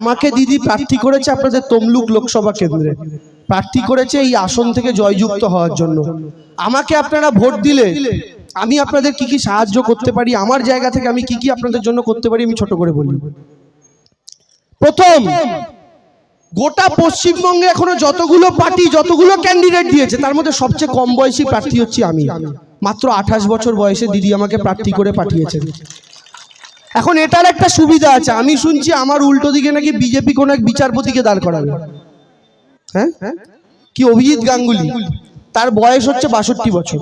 আমাকে দিদি প্রার্থী করেছে আপনাদের তমলুক লোকসভা কেন্দ্রে। প্রার্থী করেছে এই আসন থেকে জয়যুক্ত হওয়ার জন্য। আমাকে আপনারা ভোট দিলে আমি আপনাদের কি কি সাহায্য করতে পারি? আমার জায়গা থেকে আমি কি কি আপনাদের জন্য করতে পারি? আমি ছোট করে বলি। প্রথম গোটা পশ্চিমবঙ্গে এখনও যতগুলো পার্টি যতগুলো ক্যান্ডিডেট দিয়েছে তার মধ্যে সবচেয়ে কম বয়সী প্রার্থী হচ্ছি আমি। মাত্র আঠাশ বছর বয়সে দিদি আমাকে প্রার্থী করে পাঠিয়েছেন। এখন এটার একটা সুবিধা আছে। আমি শুনছি আমার উল্টো দিকে নাকি বিজেপি কোনো এক বিচারপতিকে দাঁড় করাবে। হ্যাঁ? কি অভিজিৎ গাঙ্গুলি? তার বয়স হচ্ছে বাষট্টি বছর।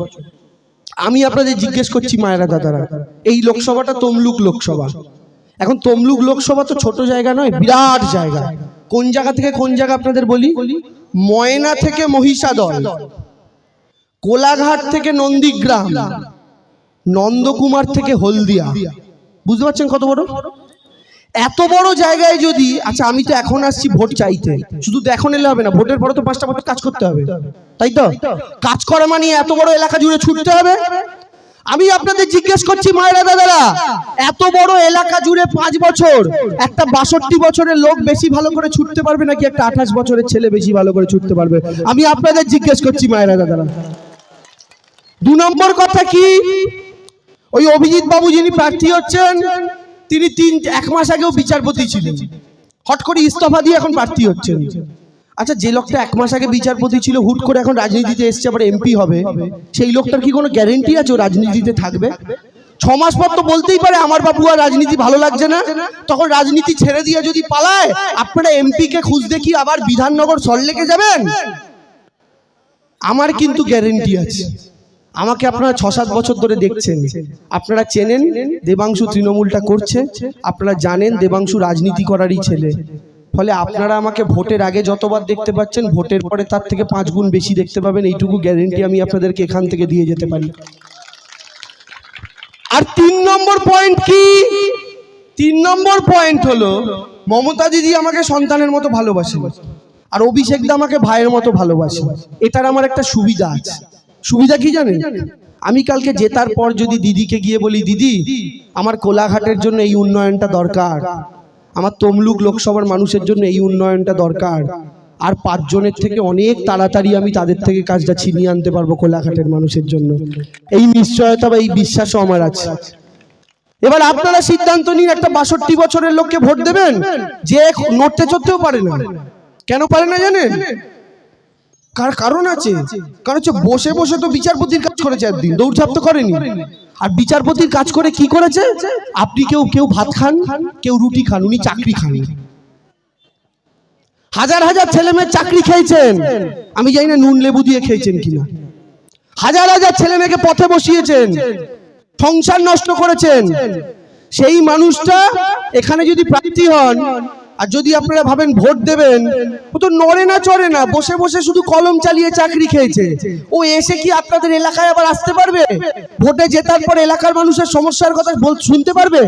আমি আপনাদের জিজ্ঞেস করছি মায়েরা দাদারা, এই লোকসভাটা তমলুক লোকসভা। এখন তমলুক লোকসভা তো ছোট জায়গা নয়, বিরাট জায়গা। কোন জায়গা থেকে কোন জায়গা আপনাদের বলি? ময়না থেকে মহিষাদল। কোলাঘাট থেকে নন্দীগ্রাম। নন্দকুমার থেকে হলদিয়া। বুঝতে পারছেন কত বড়? এত বড় জায়গায় যদি আচ্ছা আমি তো এখন আসছি ভোট চাইতে। শুধু এখন এলে হবে না, ভোটের পরে তো পাঁচটা বছর কাজ করতে হবে। তাই তো? কাজ করা মানে এত বড় এলাকা জুড়ে ছুটতে হবে? আমি আপনাদের জিজ্ঞেস করছি, মায়েরা দাদারা, এত বড় এলাকা জুড়ে পাঁচ বছর, একটা বাষট্টি বছরের লোক বেশি ভালো করে ছুটতে পারবে নাকি একটা আঠাশ বছরের ছেলে বেশি ভালো করে ছুটতে পারবে? আমি আপনাদের জিজ্ঞেস করছি, মায়েরা দাদারা। দু নম্বর কথা কি? ওই অভিজিৎ বাবু যিনি প্রার্থী হচ্ছেন, তিনি তিন, এক মাস আগেও বিচারপতি ছিলেন। হট করে ইস্তফা দিয়ে এখন প্রার্থী হচ্ছেন। আচ্ছা যে লোকটা এক মাস আগে বিচারপতি ছিল, হুট করে এখন রাজনীতিতে এসছে, আবার এমপি হবে, সেই লোকটার কি কোনো গ্যারেন্টি আছে ও রাজনীতিতে থাকবে? ছ মাস পর তো বলতেই পারে, আমার বাবু আর রাজনীতি ভালো লাগছে না। তখন রাজনীতি ছেড়ে দিয়ে যদি পালায়, আপনারা এমপি কে খুঁজতে কি আবার বিধাননগর সল্লেকে যাবেন? আমার কিন্তু গ্যারেন্টি আছে। আমাকে আপনারা ছ সাত বছর ধরে দেখছেন। আপনারা চেনেন দেবাংশু তৃণমূলটা করছে। আপনারা জানেন দেবাংশু রাজনীতি করারই ছেলে। ফলে আপনারা আমাকে ভোটের আগে যতবার দেখতে পাচ্ছেন, ভোটের পরে তার থেকে পাঁচ গুণ বেশি দেখতে পাবেন। এইটুকু গ্যারেন্টি আমি আপনাদেরকে এখান থেকে দিয়ে যেতে পারি। আর তিন নম্বর পয়েন্ট কি? তিন নম্বর পয়েন্ট হলো, মমতা দিদি আমাকে সন্তানের মতো ভালোবাসে আর অভিষেক দা আমাকে ভাইয়ের মতো ভালোবাসে এটার আমার একটা সুবিধা আছে। সুবিধা কি জানেন? আমি কালকে জেতার পর যদি দিদিকে গিয়ে বলি দিদি আমার কোলাঘাটের জন্য এই উন্নয়নটা দরকার। আমার তমলুক লোকসভার মানুষের জন্য এই উন্নয়নটা দরকার। আর পাঁচজনের থেকে অনেক তাড়াতাড়ি আমি তাদের থেকে কাজটা ছিনিয়ে আনতে পারব কোলাঘাটের মানুষের জন্য। এই নিশ্চয়তা বা এই বিশ্বাসও আমার আছে। এবার আপনারা সিদ্ধান্ত নিন একটা বাষট্টি বছরের লোককে ভোট দেবেন? যে নড়তে চড়তেও পারে না। কেন পারে না জানেন? কার কারণ আছে? কারণ হচ্ছে বসে বসে তো বিচারপতির কাজ করেছে একদিন, দৌড়ঝাঁপ তো করেনি। আর বিচারপতির কাজ করে কি করেছে? আপনি কেউ কেউ ভাত খান, কেউ রুটি খান, উনি চাকরি খান। হাজার হাজার ছেলে মেয়ে চাকরি খেয়েছেন। আমি জানি না নুন লেবু দিয়ে খেয়েছেন কিনা। হাজার হাজার ছেলে মেয়েকে পথে বসিয়েছেন, সংসার নষ্ট করেছেন। সেই মানুষটা এখানে যদি প্রার্থী হন আর যদি আপনারা ভাবেন ভোট দেবেন, ও তো নড়ে না, চড়ে না, বসে বসে শুধু কলম চালিয়ে চাকরি খেয়েছে। ও এসে কি আপনাদের এলাকায় আবার আসতে পারবে? ভোটে জেতার পর এলাকার মানুষের সমস্যার কথা শুনতে পারবে?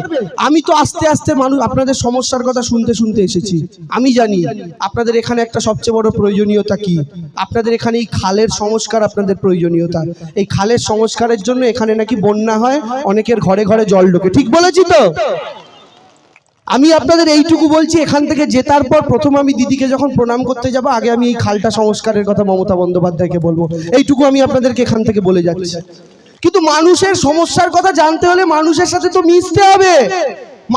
আমি তো আস্তে আস্তে মানুষ, আপনাদের সমস্যার কথা শুনতে শুনতে এসেছি। আমি জানি, আপনাদের এখানে একটা সবচেয়ে বড় প্রয়োজনীয়তা কি? আপনাদের এখানে এই খালের সংস্কার আপনাদের প্রয়োজনীয়তা। এই খালের সংস্কারের জন্য এখানে নাকি বন্যা হয়, অনেকের ঘরে ঘরে জল ঢোকে। ঠিক বলেছি তো? আমি আপনাদের এইটুকু বলছি, এখান থেকে জেতার পর প্রথম আমি দিদিকে যখন প্রণাম করতে যাব, আগে আমি এই খালটা সংস্কারের কথা মমতা বন্দ্যোপাধ্যায়কে বলব। এইটুকু আমি আপনাদেরকে এখান থেকে বলে যাচ্ছি। কিন্তু মানুষের সমস্যার কথা জানতে হলে মানুষের সাথে তো মিশতে হবে।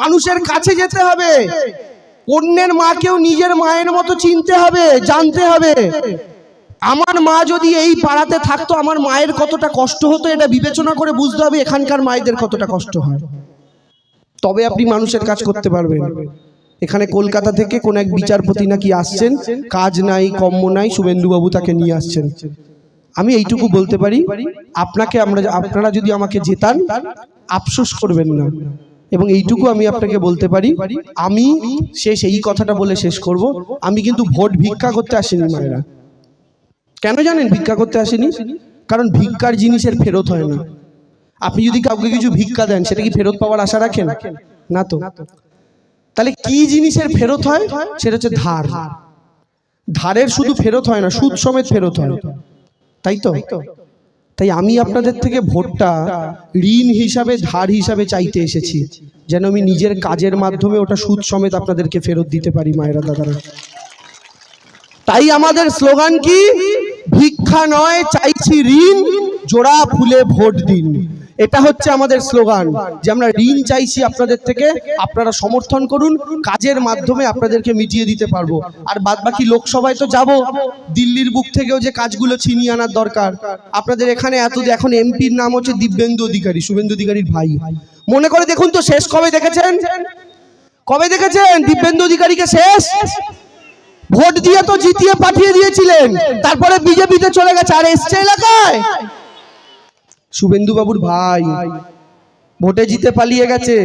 মানুষের কাছে যেতে হবে। অন্যের মাকেও নিজের মায়ের মতো চিনতে হবে, জানতে হবে। আমার মা যদি এই পাড়াতে থাকতো, আমার মায়ের কতটা কষ্ট হতো, এটা বিবেচনা করে বুঝতে হবে এখানকার মায়েদের কতটা কষ্ট হয়। তবে আপনি মানুষের কাজ করতে পারবেন। এখানে কলকাতা থেকে কোন এক বিচারপতি নাকি আসছেন? কাজ নাই কম্ম নাই শুভেন্দুবাবু তাকে নিয়ে আসছেন। আমি এইটুকু বলতে পারি আপনাকে আমরা আপনারা যদি আমাকে জেতান আফসোস করবেন না। এবং এইটুকু আমি আপনাকে বলতে পারি আমি শেষ এই কথাটা বলে শেষ করব। আমি কিন্তু ভোট ভিক্ষা করতে আসিনি মায়েরা। কেন জানেন ভিক্ষা করতে আসেনি? কারণ ভিক্ষার জিনিসের ফেরত হয় না। আপনি যদি কাউকে কিছু ভিক্ষা দেন, সেটা কি ফেরত পাওয়ার আশা রাখেন? না তো। তাহলে কি জিনিসের ফেরত হয়? সেটা হচ্ছে ধার। ধারের শুধু ফেরত হয় না, সুদ সমেত ফেরত হয়। তাই তো? তাই আমি আপনাদের থেকে ভোটটা ঋণ হিসাবে, ধার হিসাবে চাইতে এসেছি, যেন আমি নিজের কাজের মাধ্যমে ওটা সুদ সমেত আপনাদেরকে ফেরত দিতে পারি, মায়েরা, দাদারা। তাই আমাদের স্লোগান কি? ভিক্ষা নয়, চাইছি ঋণ, জোড়া ফুলে ভোট দিন। এটা হচ্ছে আমাদের স্লোগান যে আমরা ঋণ চাইছি আপনাদের থেকে, আপনারা সমর্থন করুন, কাজের মাধ্যমে আপনাদেরকে মিটিয়ে দিতে পারব। আর বাদ বাকি লোকসভায় তো যাব, দিল্লির বুক থেকেও যে কাজগুলো ছিনিয়ে আনার দরকার। আপনাদের এখানে এত এখন এমপির নাম হচ্ছে দিব্যেন্দু অধিকারী, শুভেন্দু অধিকারীর ভাই। মনে করে দেখুন তো শেষ কবে দেখেছেন? কবে দেখেছেন? দিব্যেন্দু অধিকারীকে শেষ? ভোট দিয়ে তো জিতিয়ে পাঠিয়ে দিয়েছিলেন, তারপরে বিজেপিতে চলে গেছে। আর এসছে এলাকায়? শুভেন্দু বাবুর ভাই। ভোটে জিতে পালিয়ে গেছে।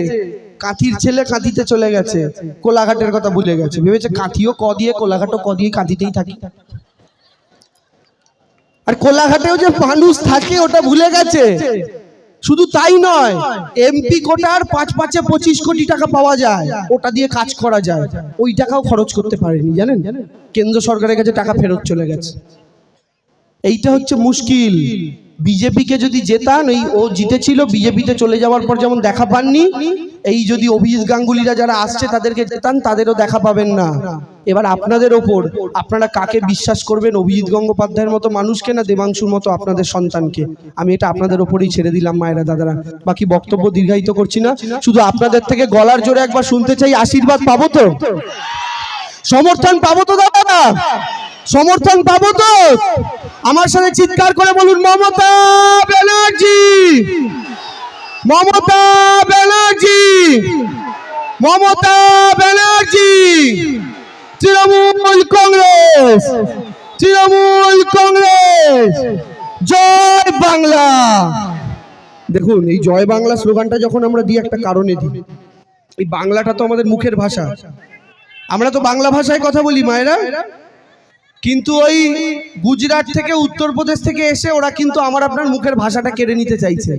কাঁথির ছেলে কাঁথিতে চলে গেছে। কোলাঘাটের কথা ভুলে গেছে। ভেবেছে কাঁথিও ক দিয়ে, কোলাঘাটও ক দিয়ে কাঁথিতেই থাকি। আর কোলাঘাটেও যে মানুষ থাকে, ওটা ভুলে গেছে। শুধু তাই নয়, এমপি কোটার পাঁচ পাঁচে পঁচিশ কোটি টাকা পাওয়া যায়। ওটা দিয়ে কাজ করা যায়। ওই টাকাও খরচ করতে পারেনি, জানেন? কেন্দ্র সরকারের কাছে টাকা ফেরত চলে গেছে। এইটা হচ্ছে মুশকিল। বিজেপিকে যদি জেতান ওই ও জিতেছিল, বিজেপিতে চলে যাওয়ার পর যেমন দেখা পাননি, এই যদি অভিজিৎ গাঙ্গুলিরা যারা আসছে তাদেরকে জেতান, তাদেরও দেখা পাবেন না। এবার আপনাদের ওপর, আপনারা কাকে বিশ্বাস করবেন, অভিজিৎ গঙ্গোপাধ্যায়ের মতো মানুষকে না দেবাংশুর মতো আপনাদের সন্তানকে? আমি এটা আপনাদের ওপরেই ছেড়ে দিলাম, মায়েরা, দাদারা। বাকি বক্তব্য দীর্ঘায়িত করছি না। শুধু আপনাদের থেকে গলার জোরে একবার শুনতে চাই, আশীর্বাদ পাবো তো? সমর্থন পাবো তো, দাদারা? সমর্থন পাবো তো? আমার সাথে চিৎকার করে বলুন, মমতা ব্যানার্জি! মমতা ব্যানার্জি! মমতা ব্যানার্জি! তৃণমূল কংগ্রেস! তৃণমূল কংগ্রেস! জয় বাংলা! দেখুন, এই জয় বাংলা স্লোগানটা যখন আমরা দিই, একটা কারণে দিই। এই বাংলাটা তো আমাদের মুখের ভাষা। আমরা তো বাংলা ভাষায় কথা বলি, মায়েরা। কিন্তু ওই গুজরাট থেকে, উত্তরপ্রদেশ থেকে এসে ওরা কিন্তু আমার আপনার মুখের ভাষাটা কেড়ে নিতে চাইছে।